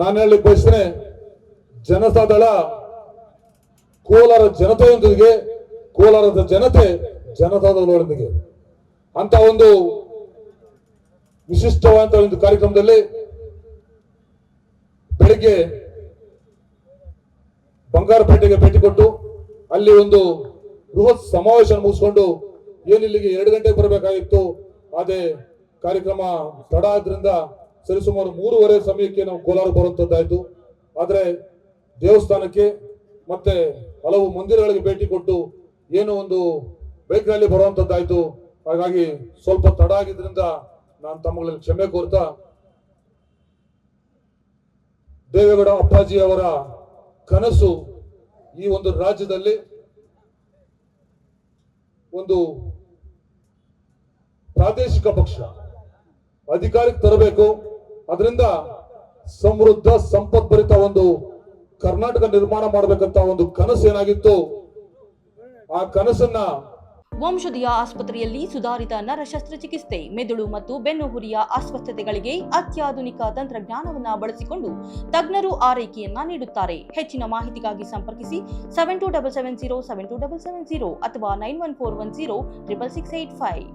ನಾನು ಹೇಳಿ ಬಯಸ್ತೇನೆ, ಜನತಾದಳ ಕೋಲಾರ ಜನತೆಯೊಂದಿಗೆ, ಕೋಲಾರದ ಜನತೆ ಜನತಾದಳದೊಂದಿಗೆ ಅಂತ ಒಂದು ವಿಶಿಷ್ಟವಾದಂತ ಒಂದು ಕಾರ್ಯಕ್ರಮದಲ್ಲಿ ಬೆಳಿಗ್ಗೆ ಬಂಗಾರಪೇಟೆಗೆ ಭೇಟಿ ಕೊಟ್ಟು, ಅಲ್ಲಿ ಒಂದು ಬೃಹತ್ ಸಮಾವೇಶ ಮುಗಿಸ್ಕೊಂಡು ಏನಿಲ್ಲಿಗೆ ಎರಡು ಗಂಟೆಗೆ ಬರಬೇಕಾಗಿತ್ತು, ಅದೇ ಕಾರ್ಯಕ್ರಮ ತಡ ಆದ್ರಿಂದ ಸರಿಸುಮಾರು ಮೂರುವರೆ ಸಮಯಕ್ಕೆ ನಾವು ಕೋಲಾರ ಬರುವಂಥದ್ದಾಯಿತು ಆದರೆ ದೇವಸ್ಥಾನಕ್ಕೆ ಮತ್ತೆ ಹಲವು ಮಂದಿರಗಳಿಗೆ ಭೇಟಿ ಕೊಟ್ಟು ಏನು ಒಂದು ಬೈಕ್ನಲ್ಲಿ ಬರುವಂಥದ್ದಾಯಿತು ಹಾಗಾಗಿ ಸ್ವಲ್ಪ ತಡ ಆಗಿದ್ರಿಂದ ನಾನು ತಮ್ಮಗಳಲ್ಲಿ ಕ್ಷಮೆ ಕೋರ್ತಾ ದೇವೇಗೌಡ ಅಪ್ಪಾಜಿ ಅವರ ಕನಸು ಈ ಒಂದು ರಾಜ್ಯದಲ್ಲಿ ಒಂದು ಪ್ರಾದೇಶಿಕ ಪಕ್ಷ, ಅಧಿಕಾರಕ್ಕೆ ತರಬೇಕು. ಅದರಿಂದ ಸಮೃದ್ಧ ಸಂಪದ್ಭರಿತ ಒಂದು ಕರ್ನಾಟಕ ನಿರ್ಮಾಣ ಮಾಡಬೇಕಂತ ಒಂದು ಕನಸು ಏನಾಗಿತ್ತು? ಆ ಕನಸನ್ನ ವಂಶದಿಯ ಆಸ್ಪತ್ರೆಯಲ್ಲಿ ಸುಧಾರಿತ ನರ ಶಸ್ತ್ರಚಿಕಿತ್ಸೆ ಮೆದುಳು ಮತ್ತು ಬೆನ್ನುಹುರಿಯ ಅಸ್ವಸ್ಥತೆಗಳಿಗೆ ಅತ್ಯಾಧುನಿಕ ತಂತ್ರಜ್ಞಾನವನ್ನ ಬಳಸಿಕೊಂಡು ತಜ್ಞರು ಆರೈಕೆಯನ್ನ ನೀಡುತ್ತಾರೆ. ಹೆಚ್ಚಿನ ಮಾಹಿತಿಗಾಗಿ ಸಂಪರ್ಕಿಸಿ seven two double seven zero seven two double seven zero ಅಥವಾ nine one four one zero triple six eight five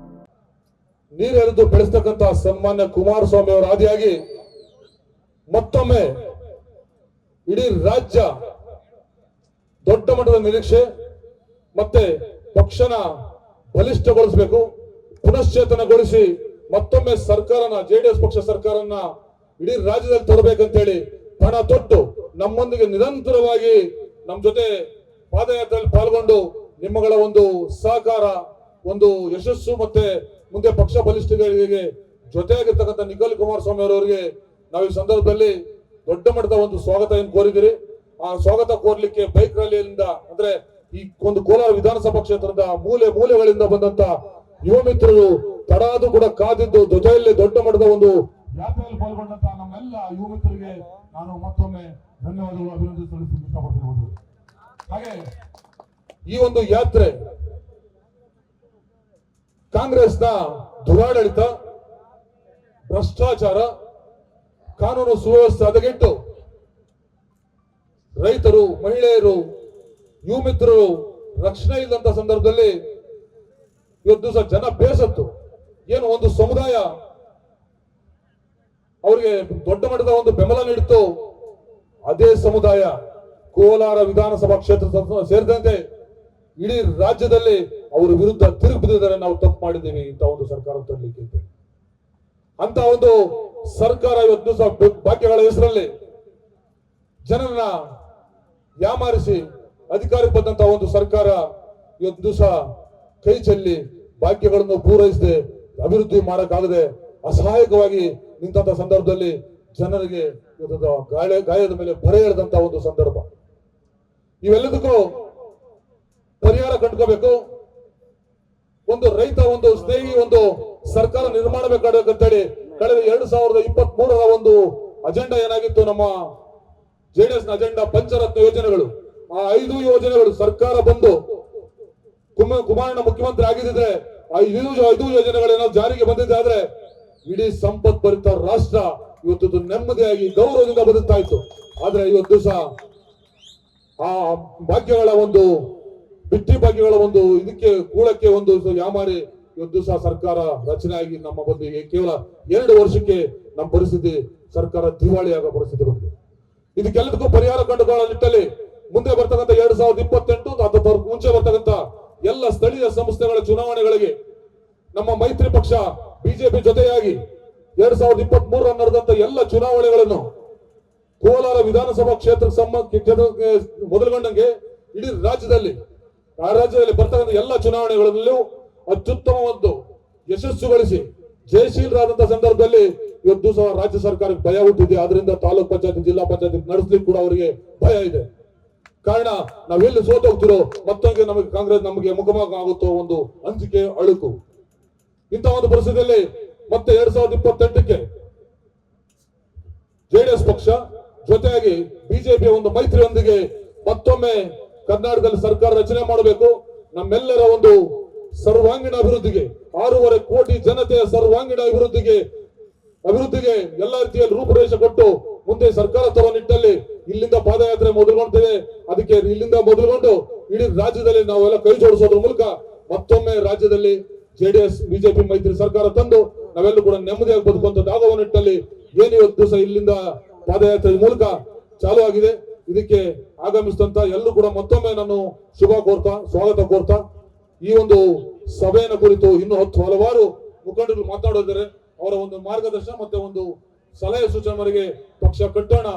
ನೀರೆರೆದು ಬೆಳೆಸ್ತಕ್ಕಂತಹ ಸನ್ಮಾನ್ಯ ಕುಮಾರಸ್ವಾಮಿ ಅವರ ಆದಿಯಾಗಿ ಮತ್ತೊಮ್ಮೆ ಇಡೀ ರಾಜ್ಯ ದೊಡ್ಡ ಮಟ್ಟದ ನಿರೀಕ್ಷೆ ಮತ್ತೆ ಪಕ್ಷನ ಬಲಿಷ್ಠಗೊಳಿಸಬೇಕು, ಪುನಶ್ಚೇತನಗೊಳಿಸಿ ಮತ್ತೊಮ್ಮೆ ಸರ್ಕಾರನ, ಜೆಡಿಎಸ್ ಪಕ್ಷ ಸರ್ಕಾರನ ಇಡೀ ರಾಜ್ಯದಲ್ಲಿ ತರಬೇಕಂತೇಳಿ ಪಣ ತೊಟ್ಟು ನಮ್ಮೊಂದಿಗೆ ನಿರಂತರವಾಗಿ ನಮ್ಮ ಜೊತೆ ಪಾದಯಾತ್ರೆಯಲ್ಲಿ ಪಾಲ್ಗೊಂಡು ನಿಮ್ಮಗಳ ಒಂದು ಸಹಕಾರ, ಒಂದು ಯಶಸ್ಸು ಮತ್ತೆ ಮುಂದೆ ಪಕ್ಷ ಬಲಿಷ್ಠಗಳಿಗೆ ಜೊತೆಯಾಗಿರ್ತಕ್ಕಂಥ ನಿಖಿಲ್ ಕುಮಾರಸ್ವಾಮಿ ಅವರವರಿಗೆ ನಾವು ಈ ಸಂದರ್ಭದಲ್ಲಿ ದೊಡ್ಡ ಮಟ್ಟದ ಒಂದು ಸ್ವಾಗತ ಏನು ಕೋರಿದಿರಿ? ಆ ಸ್ವಾಗತ ಕೋರ್ಲಿಕ್ಕೆ ಬೈಕ್ ರ್ಯಾಲಿಯಿಂದ ಅಂದ್ರೆ ಈ ಒಂದು ಕೋಲಾರ ವಿಧಾನಸಭಾ ಕ್ಷೇತ್ರದ ಮೂಲೆ ಮೂಲೆಗಳಿಂದ ಬಂದಂತ ಯುವ ಮಿತ್ರರು ತಡಾದು ಕೂಡ ಕಾದಿದ್ದು ಧ್ವಜದಲ್ಲಿ ದೊಡ್ಡ ಮಟ್ಟದ ಒಂದು ಯಾತ್ರೆಯಲ್ಲಿ ಪಾಲ್ಗೊಂಡಂತ ನಮ್ಮೆಲ್ಲ ಯುವ ಮಿತ್ರರಿಗೆ ನಾನು ಮತ್ತೊಮ್ಮೆ ಧನ್ಯವಾದಗಳು ಅಭಿನಂದನೆ ಇಷ್ಟಪಡ್ತೀನಿ. ಹಾಗೆ ಈ ಒಂದು ಯಾತ್ರೆ ಕಾಂಗ್ರೆಸ್ನ ದುರಾಡಳಿತ, ಭ್ರಷ್ಟಾಚಾರ, ಕಾನೂನು ಸುವ್ಯವಸ್ಥೆ ಹದಗೆಟ್ಟು ರೈತರು, ಮಹಿಳೆಯರು ಯುವ ಮಿತ್ರರು ರಕ್ಷಣೆ ಇಲ್ಲದಂತ ಸಂದರ್ಭದಲ್ಲಿ ಇವತ್ತು ದಿವಸ ಜನ ಬೇಸತ್ತು. ಏನು ಒಂದು ಸಮುದಾಯ ಅವರಿಗೆ ದೊಡ್ಡ ಮಟ್ಟದ ಒಂದು ಬೆಂಬಲ ನೀಡಿತು ಅದೇ ಸಮುದಾಯ ಕೋಲಾರ ವಿಧಾನಸಭಾ ಕ್ಷೇತ್ರ ಸೇರಿದಂತೆ ಇಡೀ ರಾಜ್ಯದಲ್ಲಿ ಅವರ ವಿರುದ್ಧ ತಿರುಗಿ ನಾವು ತಪ್ಪು ಮಾಡಿದ್ದೀವಿ ಇಂಥ ಒಂದು ಸರ್ಕಾರ ತರಲಿಕ್ಕೆ ಅಂತ ಹೇಳಿ. ಅಂತ ಒಂದು ಸರ್ಕಾರ ಇವತ್ತು ಸಹ ಭಾಗ್ಯಗಳ ಹೆಸರಲ್ಲಿ ಜನರನ್ನ ಯಾಮಾರಿಸಿ ಅಧಿಕಾರಕ್ಕೆ ಬಂದಂತಹ ಒಂದು ಸರ್ಕಾರ ಇವತ್ತು ದಿವಸ ಕೈ ಚೆಲ್ಲಿ ಭಾಗ್ಯಗಳನ್ನು ಪೂರೈಸದೆ ಅಭಿವೃದ್ಧಿ ಮಾಡಕ್ಕಾಗದೆ ಅಸಹಾಯಕವಾಗಿ ನಿಂತ ಸಂದರ್ಭದಲ್ಲಿ ಜನರಿಗೆ ಗಾಯ ಗಾಯದ ಮೇಲೆ ಬರೆ ಎಳೆದಂತ ಒಂದು ಸಂದರ್ಭ ಇವೆಲ್ಲದಕ್ಕೂ ಪರಿಹಾರ ಕಂಡ್ಕೋಬೇಕು ಒಂದು ರೈತ, ಒಂದು ಸ್ನೇಹಿ, ಒಂದು ಸರ್ಕಾರ ನಿರ್ಮಾಣ ಹೇಳಿ ಕಳೆದ ಎರಡು ಸಾವಿರದ ಇಪ್ಪತ್ತ್ ಮೂರರ ಒಂದು ಅಜೆಂಡಾ ಏನಾಗಿತ್ತು ನಮ್ಮ ಜೆಡಿಎಸ್ನ ಅಜೆಂಡಾ ಪಂಚರತ್ನ ಯೋಜನೆಗಳು. ಆ ಐದು ಯೋಜನೆಗಳು ಸರ್ಕಾರ ಬಂದು ಕುಮ, ಕುಮಾರಣ್ಣ ಮುಖ್ಯಮಂತ್ರಿ ಆಗಿದ್ರೆ ಆ ಐದು ಐದು ಯೋಜನೆಗಳೇನೋ ಜಾರಿಗೆ ಬಂದಿದೆ ಆದ್ರೆ ಇಡೀ ಸಂಪತ್ ಭರಿತ ರಾಷ್ಟ್ರ ಇವತ್ತು ನೆಮ್ಮದಿಯಾಗಿ ಗೌರವದಿಂದ ಬದುಕ್ತಾ ಇತ್ತು. ಆದ್ರೆ ಇವತ್ತು ದಿವಸ ಆ ಭಾಗ್ಯಗಳ ಒಂದು ಬಿಟ್ಟಿ ಬಗೆಗಳ ಒಂದು ಇದಕ್ಕೆ ಕೂಳಕ್ಕೆ ಒಂದು ಯಾಮಾರಿ ಒಂದು ದಿವಸ ಸರ್ಕಾರ ರಚನೆ ಆಗಿ ನಮ್ಮ ಬಂದು ಕೇವಲ ಎರಡು ವರ್ಷಕ್ಕೆ ನಮ್ಮ ಪರಿಸ್ಥಿತಿ ಸರ್ಕಾರ ದಿವಾಳಿ ಆಗೋ ಪರಿಸ್ಥಿತಿ ಬಂದಿದೆ. ಇದಕ್ಕೆಲ್ಲದಕ್ಕೂ ಪರಿಹಾರ ಕಂಡುಕೊಳ್ಳೋ ನಿಟ್ಟಲ್ಲಿ ಮುಂದೆ ಬರ್ತಕ್ಕಂಥ ಎರಡ್ ಸಾವಿರದ ಇಪ್ಪತ್ತೆಂಟು ಅಥವಾ ಮುಂಚೆ ಬರ್ತಕ್ಕಂಥ ಎಲ್ಲ ಸ್ಥಳೀಯ ಸಂಸ್ಥೆಗಳ ಚುನಾವಣೆಗಳಿಗೆ ನಮ್ಮ ಮೈತ್ರಿ ಪಕ್ಷ, ಬಿಜೆಪಿ ಜೊತೆಯಾಗಿ ಎರಡ್ ಸಾವಿರದ ಇಪ್ಪತ್ತ್ ಮೂರರ ನಡೆದಂತ ಎಲ್ಲ ಚುನಾವಣೆಗಳನ್ನು ಕೋಲಾರ ವಿಧಾನಸಭಾ ಕ್ಷೇತ್ರ ಸಂಬಂಧ ಮೊದಲುಗೊಂಡಂಗೆ ಇಡೀ ರಾಜ್ಯದಲ್ಲಿ ಆ ರಾಜ್ಯದಲ್ಲಿ ಬರ್ತಕ್ಕಂಥ ಎಲ್ಲ ಚುನಾವಣೆಗಳಲ್ಲೂ ಅತ್ಯುತ್ತಮ ಒಂದು ಯಶಸ್ಸು ಗಳಿಸಿ ಜಯಶೀಲರಾದಂತಹ ಸಂದರ್ಭದಲ್ಲಿ ಇವತ್ತು ಸಹ ರಾಜ್ಯ ಸರ್ಕಾರಕ್ಕೆ ಭಯ ಹುಟ್ಟಿದೆ. ಆದ್ರಿಂದ ತಾಲೂಕ್ ಪಂಚಾಯತ್, ಜಿಲ್ಲಾ ಪಂಚಾಯತ್ ನಡೆಸ್ಲಿಕ್ಕೆ ಕೂಡ ಅವರಿಗೆ ಭಯ ಇದೆ. ಕಾರಣ ನಾವೆಲ್ಲಿ ಸೋತೋಗ್ತಿರೋ ಮತ್ತೊಂದು ನಮಗೆ ಕಾಂಗ್ರೆಸ್ ನಮಗೆ ಮುಖಮುಖ ಆಗುತ್ತೋ ಒಂದು ಅಂಜಿಕೆ, ಅಳುಕು. ಇಂತಹ ಒಂದು ಪರಿಸ್ಥಿತಿಯಲ್ಲಿ ಮತ್ತೆ ಎರಡ್ ಸಾವಿರದ ಇಪ್ಪತ್ತೆಂಟಕ್ಕೆ ಜೆಡಿಎಸ್ ಪಕ್ಷ ಜೊತೆಯಾಗಿ ಬಿಜೆಪಿಯ ಒಂದು ಮೈತ್ರಿಯೊಂದಿಗೆ ಮತ್ತೊಮ್ಮೆ ಕರ್ನಾಟಕದಲ್ಲಿ ಸರ್ಕಾರ ರಚನೆ ಮಾಡಬೇಕು. ನಮ್ಮೆಲ್ಲರ ಒಂದು ಸರ್ವಾಂಗೀಣ ಅಭಿವೃದ್ಧಿಗೆ, ಆರೂವರೆ ಕೋಟಿ ಜನತೆಯ ಸರ್ವಾಂಗೀಣ ಅಭಿವೃದ್ಧಿಗೆ ಅಭಿವೃದ್ಧಿಗೆ ಎಲ್ಲ ರೀತಿಯಲ್ಲಿ ರೂಪುರೇಷೆ ಕೊಟ್ಟು ಮುಂದೆ ಸರ್ಕಾರ ತರುವ ನಿಟ್ಟಿನಲ್ಲಿ ಇಲ್ಲಿಂದ ಪಾದಯಾತ್ರೆ ಮೊದಲುಗೊಂಡಿದೆ. ಅದಕ್ಕೆ ಇಲ್ಲಿಂದ ಮೊದಲುಗೊಂಡು ಇಡೀ ರಾಜ್ಯದಲ್ಲಿ ನಾವೆಲ್ಲ ಕೈ ಜೋಡಿಸೋದ್ರ ಮೂಲಕ ಮತ್ತೊಮ್ಮೆ ರಾಜ್ಯದಲ್ಲಿ ಜೆಡಿಎಸ್, ಬಿಜೆಪಿ, ಮೈತ್ರಿ ಸರ್ಕಾರ ತಂದು ನಾವೆಲ್ಲರೂ ಕೂಡ ನೆಮ್ಮದಿಯಾಗಿ ಬದುಕುವಂತದ್ದಾಗುವ ನಿಟ್ಟಿನಲ್ಲಿ ಏನು ಇವತ್ತು ದಿವಸ ಇಲ್ಲಿಂದ ಪಾದಯಾತ್ರೆ ಮೂಲಕ ಚಾಲು ಆಗಿದೆ. ಇದಕ್ಕೆ ಆಗಮಿಸಿದಂತ ಎಲ್ಲರೂ ಕೂಡ ಮತ್ತೊಮ್ಮೆ ನಾನು ಶುಭ ಕೋರ್ತಾ, ಸ್ವಾಗತ ಕೋರ್ತಾ, ಈ ಒಂದು ಸಭೆಯನ್ನು ಕುರಿತು ಇನ್ನು ಹತ್ತು ಹಲವಾರು ಮುಖಂಡರು ಮಾತಾಡಿದರೆ ಅವರ ಒಂದು ಮಾರ್ಗದರ್ಶನ ಮತ್ತೆ ಒಂದು ಸಲಹೆ ಸೂಚನೆ ಮೇರೆಗೆ ಪಕ್ಷ ಕಟ್ಟೋಣ,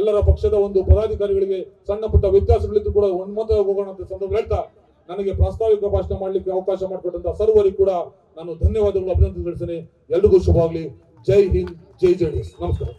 ಎಲ್ಲರ ಪಕ್ಷದ ಒಂದು ಪದಾಧಿಕಾರಿಗಳಿಗೆ ಸಣ್ಣ ಪುಟ್ಟ ವ್ಯತ್ಯಾಸಗಳಿದ್ದು ಕೂಡ ಒಮ್ಮತ ಹೋಗೋಣ ಅಂತ ಸಂದರ್ಭ ಹೇಳ್ತಾ, ನನಗೆ ಪ್ರಾಸ್ತಾವಿಕ ಭಾಷಣ ಮಾಡಲಿಕ್ಕೆ ಅವಕಾಶ ಮಾಡಿಕೊಟ್ಟಂತ ಸರ್ವರಿಗೂ ಕೂಡ ನಾನು ಧನ್ಯವಾದಗಳು ಅಭಿನಂದನೆ ತಿಳಿಸ್ತೇನೆ. ಎಲ್ರಿಗೂ ಶುಭ ಜೈ ಹಿಂದ್, ಜೈ ಜೆಡಿಎಸ್ ನಮಸ್ಕಾರ.